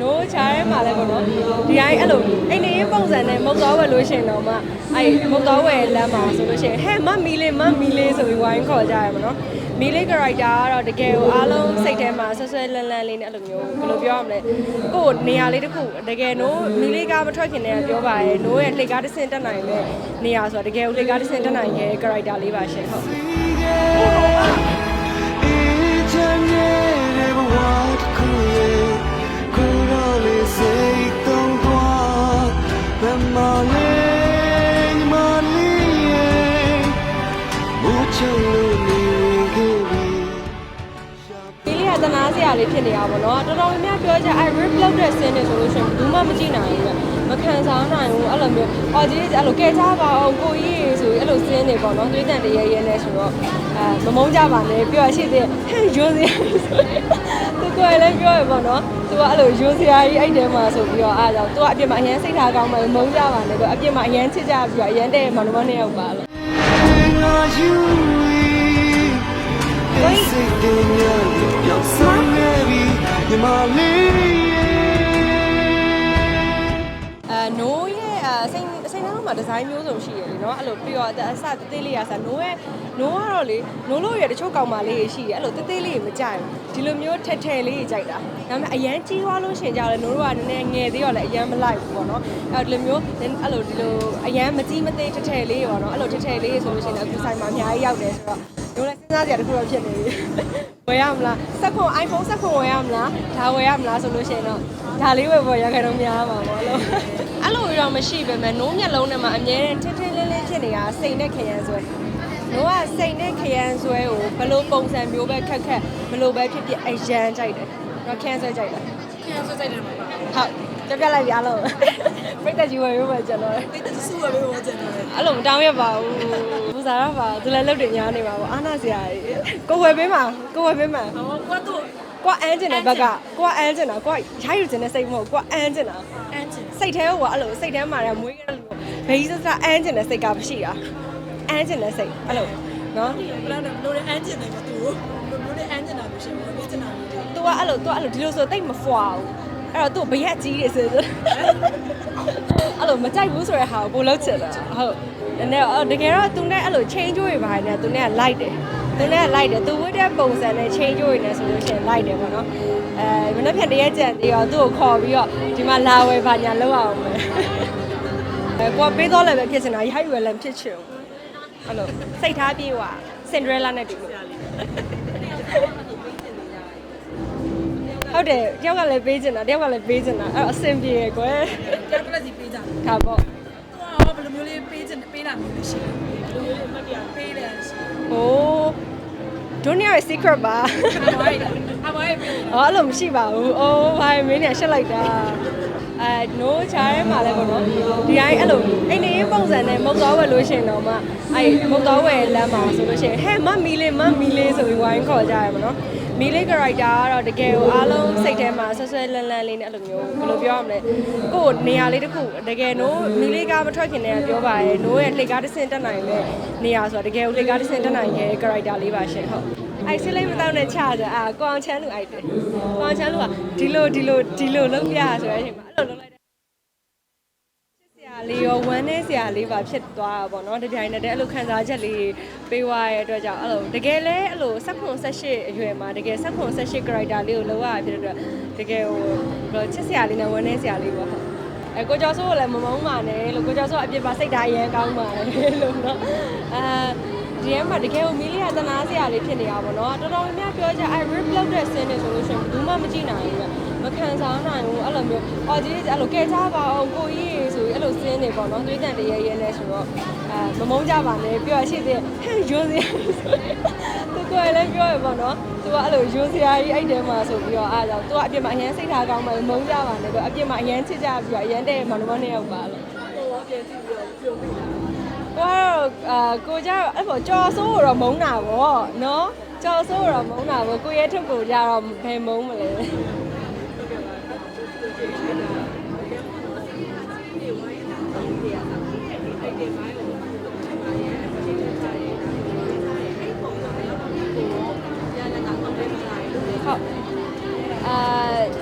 နိုးချားထဲမှာလည်းပေါ့နော်ဒီတိုင်းအဲ့လိုအိမ်နေရေးပုံစံနဲ့မုတ်သွားဝယ်လို့ရှရင်တော့မှအဲ့မုတ်သွားဝယ်လမ်းမှာဆိုလို့ရှရင်ဟဲ့မမီလေးမမီလေးဆိုပြီးဝိုင်းခေါ်ကြရမှာနော်မီလေး character ကတော့တကယ်ကိုအားလုံးစိတ်ထဲမှာဆွဆွဲလန်းလန်းလေးနဲ့အဲ့လိုမျိုးဘယ်လိုပြောရမလဲကို့နေရာလေးတစ်ခုတကယ်နိုးမီလေးကမထွက်ခင်တည်းကပြောပါရဲ့နိုးရဲ့လှေကားတစ်ဆင့်တက်နိုင်တဲ့နေရာဆိုတော့တကယ်ကိုလှေကားတစ်ဆင့်တက်နိုင်တဲ့ character လေးပါရှင်ဟုတ်ဒီ ရာလေးဖြစ်နေတာပေါ့နော်တော်တော်များများပြောကြအဲ rip လောက်တဲ့ scene တွေဆိုလို့ရှိရင်ဘူးမှမကြည့်နိုင်ဘူးပဲမခံစားနိုင်ဘူးအဲ့လိုမျိုးအော်ကြီးအဲ့လိုကဲကြပါအောင်ကိုကြီးရေဆိုပြီးအဲ့လို scene တွေပေါ့နော်သွေးတန်တရဲရဲနဲ့ဆိုတော့အဲမမုန်းကြပါနဲ့ပြောရရှိသေးဟဲ့ရိုးစရာသူကလည်းပြောရပေါ့နော်သူကအဲ့လိုရိုးစရာကြီးအဲ့တဲမှာဆိုပြီးတော့အားကြောင့်သူကအပြစ်မှာအရန်စိတ်ထားကောင်းမှမုန်းကြပါနဲ့သူအပြစ်မှာအရန်ချစ်ကြပြီးတော့အရန်တဲ့မောင်နှမနှစ်ယောက်ပါလို့ အဲနိုးရဲ့အစိမ်းအစိမ်းနှားမှာဒီဇိုင်းမျိုးစုံရှိရလေနော်အဲ့လိုပြီးတော့အစသေးသေးလေးရစားနိုးရဲ့နိုးကတော့လေနိုးလို့ရတချို့ကောင်မလေးရှိရအဲ့လိုသေးသေးလေးမကြိုက်ဘူးဒီလိုမျိုးထက်ထဲလေးကြိုက်တာဒါပေမဲ့အရန်ကြီးသွားလို့ရှင်ကြတယ်နိုးတို့ကနည်းနည်းငယ်သေးတော့လည်းအရန်မလိုက်ဘူးပေါ့နော်အဲ့ဒီလိုမျိုးအဲ့လိုဒီလိုအရန်မကြီးမသေးထက်ထဲလေးပေါ့နော်အဲ့လိုထက်ထဲလေးဆိုလို့ရှင်လည်းအခုဆိုင်မှာအများကြီးရောက်တယ်ဆိုတော့ တို့လည်းစဉ်းစားကြရတခုတော့ဖြစ်နေပြီဝယ်ရမလားစက်ခွန် iPhone စက်ခွန်ဝယ်ရမလားဒါဝယ်ရမလားဆိုလို့ရှင်တော့ဒါလေးဝယ်ပေါ်ရခဲ့တော့များပါပေါ့လို့အဲ့လိုတော့မရှိပဲမဲ့နိုးမျက်လုံးထဲမှာအမြဲတမ်းထင်းထင်းလင်းလင်းဖြစ်နေတာစိန်တဲ့ခရမ်းဆွဲနိုးကစိန်တဲ့ခရမ်းဆွဲကိုဘယ်လိုပုံစံမျိုးပဲခက်ခက်ဘယ်လိုပဲဖြစ်ဖြစ်အရန်ကြိုက်တယ်တော့ခရမ်းဆွဲကြိုက်တယ်ခရမ်းဆွဲကြိုက်တယ်မှာပါဟုတ် ကြပြလိုက်ပြီအားလုံးပြိတ္တကြီးဝယ်ရိုးပဲကျွန်တော်တိတ်တဆူရပဲဟောကျန်တယ်အဲ့လိုမတောင်းရပါဘူးပူဇာရပါသူလည်းလုတ်တယ်ညားနေပါဘူးအာနာစရာကြီးကိုဝယ်ပေးမှာကိုဝယ်ပေးမှာဟောကွာတော့ကိုအန်းကျင်တဲ့ဘက်ကကိုအန်းကျင်တာကိုရိုက်ယူကျင်တဲ့စိတ်မဟုတ်ကိုအန်းကျင်တာအန်ချင်စိတ်ထဲကအဲ့လိုစိတ်ထဲမှာလည်းမွေးခဲ့လို့ဘေးစစအန်းကျင်တဲ့စိတ်ကမရှိတာအန်းကျင်တဲ့စိတ်အဲ့လိုနော်ဘယ်လိုလဲအန်ချင်တယ်ကသူဘယ်လိုလဲအန်ချင်တာမရှိဘူးပြချင်တာမရှိဘူး तू ကအဲ့လို तू အဲ့လိုဒီလိုဆိုတိတ်မဖွာဘူး အဲ့တော့သူ့ဘရက်ကြီးတွေဆိုဆိုအဲ့လိုမကြိုက်ဘူးဆိုတဲ့ဟာကိုပိုလောက်ချင်တာဟုတ်နည်းနည်းအော်တကယ်တော့သူနဲ့အဲ့လို change တွေပါနေသူနဲ့ကလိုက်တယ်သူနဲ့ကလိုက်တယ်သူဝတ်တဲ့ပုံစံနဲ့ change တွေနေဆိုလို့ရှိရင်လိုက်တယ်ပေါ့နော်အဲမနေ့ဖြန်တရက်ကြံသေးတော့သူ့ကိုခေါ်ပြီးတော့ဒီမှာလာဝယ်ပါညာလောက်အောင်မယ်အဲကိုကပေးတော့လည်းပဲဖြစ်စင်တာရိုက်ရွယ်လည်းဖြစ်ချင်ဘူးအဲ့လိုစိတ်ထားပြေဝစင်ဒရဲလာနဲ့တူလို့ ဟုတ်တယ်တယောက်ကလည်းပေးချင်တာတယောက်ကလည်းပေးချင်တာအဲ့တော့အဆင်ပြေရယ်ကွယ်တက်ကလေးစီပေးကြတယ်ခါပေါ့သူကဘယ်လိုမျိုးလေးပေးချင်ပေးတာမျိုးရှိတယ်ဘယ်လိုမျိုးလေးမှတ်ပြပေးတယ်ရှိတယ်ဟိုးဒုနီယာရဲ့ secret ပါအဝိုင်းအဝိုင်းပေး။အော်အဲ့လိုမရှိပါဘူး။အိုးဘာမင်းနဲ့ရှက်လိုက်တာ။ အဲနိုးချားထဲမှာလည်းပေါ့နော်။ဒီတိုင်းအဲ့လိုအိမ်နေရေးပုံစံနဲ့မုတ်သွားဝယ်လို့ရှရင်တော့မှအဲ့မုတ်သွားဝယ်လမ်းမှာဆိုလို့ရှရင်ဟဲ့မမီလေးမမီလေးဆိုပြီးဝိုင်းခေါ်ကြရမှာနော်။မီလေး character ကတော့တကယ်ကိုအားလုံးစိတ်ထဲမှာဆွဆွဲလန်းလန်းလေးနဲ့အဲ့လိုမျိုးဘယ်လိုပြောရမလဲ။ကို့နေရာလေးတစ်ခုတကယ်နိုးမီလေးကမထွက်ခင်တည်းကပြောပါရဲ့နိုးရဲ့လှေကားတစ်ဆင့်တက်နိုင်တဲ့နေရာဆိုတော့တကယ်ကိုလှေကားတစ်ဆင့်တက်နိုင်တဲ့ character လေးပါရှင်ဟုတ်။ အဲ့စစ်လေးမတောင်းနဲ့ချကြအာကွန်ချမ်းလူအိုက်တယ်ကွန်ချမ်းလူကဒီလိုဒီလိုဒီလိုလုံးပြဆိုတဲ့အချိန်မှာအဲ့လိုလုံးလိုက်တယ်ချစ်စရာလေးရောဝမ်းနဲ့စရာလေးပါဖြစ်သွားတာပေါ့နော်တပြိုင်နက်တည်းအဲ့လိုခံစားချက်လေးပေးသွားရတဲ့အတွက်ကြောင့်အဲ့လိုတကယ်လဲအဲ့လို16 18အရွယ်မှာတကယ်16 18 character လေးကိုလုံးဝဖြစ်တဲ့အတွက်တကယ်ဟိုဘယ်လိုချစ်စရာလေးနဲ့ဝမ်းနဲ့စရာလေးပေါ့ဟုတ်အဲကိုကျော်စိုးကိုလည်းမမုန်းပါနဲ့လို့ကိုကျော်စိုးအပြစ်ပါစိတ်ဓာတ်အရင်ကောင်းပါတယ်လို့နော်အဲ ဒီထဲမှာတကယ်ကိုမီလီယာသနာစရာလေးဖြစ်နေတာပေါ့နော်တော်တော်များများပြောကြအဲ rip လောက်တဲ့ scene တွေဆိုလို့ရှိရင်ဘူးမှမကြည့်နိုင်ဘူးမခံစားနိုင်ဘူးအဲ့လိုမျိုးအော်ကြီးအဲ့လိုကဲကြပါအောင်ကိုကြီးရေဆိုပြီးအဲ့လို scene တွေပေါ့နော်သွေးတန်တရဲရဲနဲ့ဆိုတော့အဲမမုန်းကြပါနဲ့ပြောရရှိသေးဟဲ့ရိုးစရာသူကလည်းပြောရပေါ့နော်သူကအဲ့လိုရိုးစရာကြီးအဲ့တဲမှာဆိုပြီးတော့အားကြောင့်သူကအပြစ်မှာအရန်စိတ်ထားကောင်းမှမုန်းကြပါနဲ့သူအပြစ်မှာအရန်ချစ်ကြပြီးတော့အရန်တဲ့မောင်နှမနှစ်ယောက်ပါလို့တော့ပြန်ကြည့်ပြီးတော့ပြုံးပေးတာ ကိုကတော့အာကိုကြတော့အဲ့ပေါ်ကြော်ဆိုးတော့မုန်းတာဗောနော်ကြော်ဆိုးတော့မုန်းတာဗောကိုရဲထုတ်ကိုကြတော့ဘယ်မုန်းမလဲ ဟုတ်အာ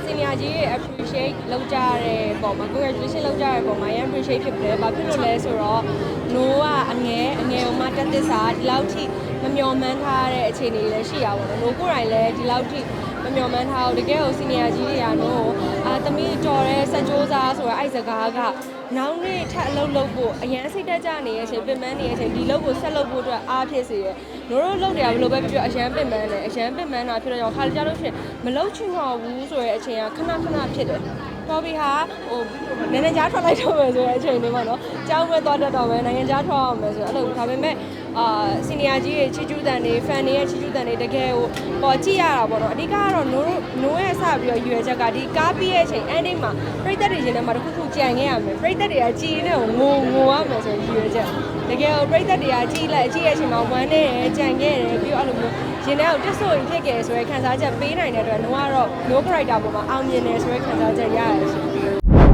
စင် ညာကြီးရဲ့ appreciate လောက်ကြတဲ့ပုံမှာ congratulation လောက်ကြတဲ့ပုံမှာရန် appreciate ဖြစ်တယ်ဘာဖြစ်လို့လဲဆိုတော့ no ကအငယ်အငယ်ဥမာတက်သစ္စာဒီလောက်ထိမမျှော်မှန်းထားတဲ့အခြေအနေလည်းရှိရပါတော့ no ကိုယ်တိုင်လည်းဒီလောက်ထိမမျှော်မှန်းထားဘူးတကယ်ကို senior ကြီးတွေက no အာသမီးတော်တဲ့စကြိုးစားဆိုတော့အဲ့စကားက နောက်နေ့ထပ်အလုပ်လုပ်ဖို့အရန်စိတ်တက်ကြနေရဲ့အချိန်ပင်ပန်းနေရဲ့အချိန်ဒီလုပ်ကိုဆက်လုပ်ဖို့အတွက်အားဖြစ်စေရနိုးတို့လုပ်တယ်ဘယ်လိုပဲပြောပြောအရန်ပင်ပန်းတယ်အရန်ပင်ပန်းတာဖြစ်တော့ခါကြလို့ဖြစ်မလုပ်ချင်တော့ဘူးဆိုတဲ့အချိန်ကခဏခဏဖြစ်တယ်တော်ပြီဟာဟိုနည်းနည်းကြားထွက်လိုက်တော့မယ်ဆိုတဲ့အချိန်လေးပေါ့နော်ကြောင်းပဲသွားတတ်တော့မယ်နိုင်ငံခြားထွက်အောင်မယ်ဆိုတော့အဲ့လိုဒါပေမဲ့ အာစီနီယာကြီးရဲ့ချီကျူးတန်တွေဖန်တွေရဲ့ချီကျူးတန်တွေတကယ်ဟိုပေါ်ကြည့်ရတာပေါ့နော်အဓိကကတော့နိုးနိုးရဲ့စပြီးတော့ရွယ်ချက်ကဒီကားပြီးရဲ့အချိန် ending မှာပြိသက်တွေရင်ထဲမှာတစ်ခုခုကြံခဲ့ရမယ်ပြိသက်တွေကကြည်နေငိုငိုရမယ်ဆိုရွယ်ချက်တကယ်ဟိုပြိသက်တွေကကြည်လိုက်ကြည်ရဲ့အချိန်မှာဝမ်းနေတယ်ကြံခဲ့တယ်ပြီးတော့အဲ့လိုမျိုးရင်ထဲကိုတက်ဆိုရင်ဖြစ်ခဲ့ဆိုရဲခံစားချက်ပေးနိုင်တဲ့အတွက်နိုးကတော့ no character ပေါ်မှာအောင်မြင်တယ်ဆိုရဲခံစားချက်ရရတယ်ရှင်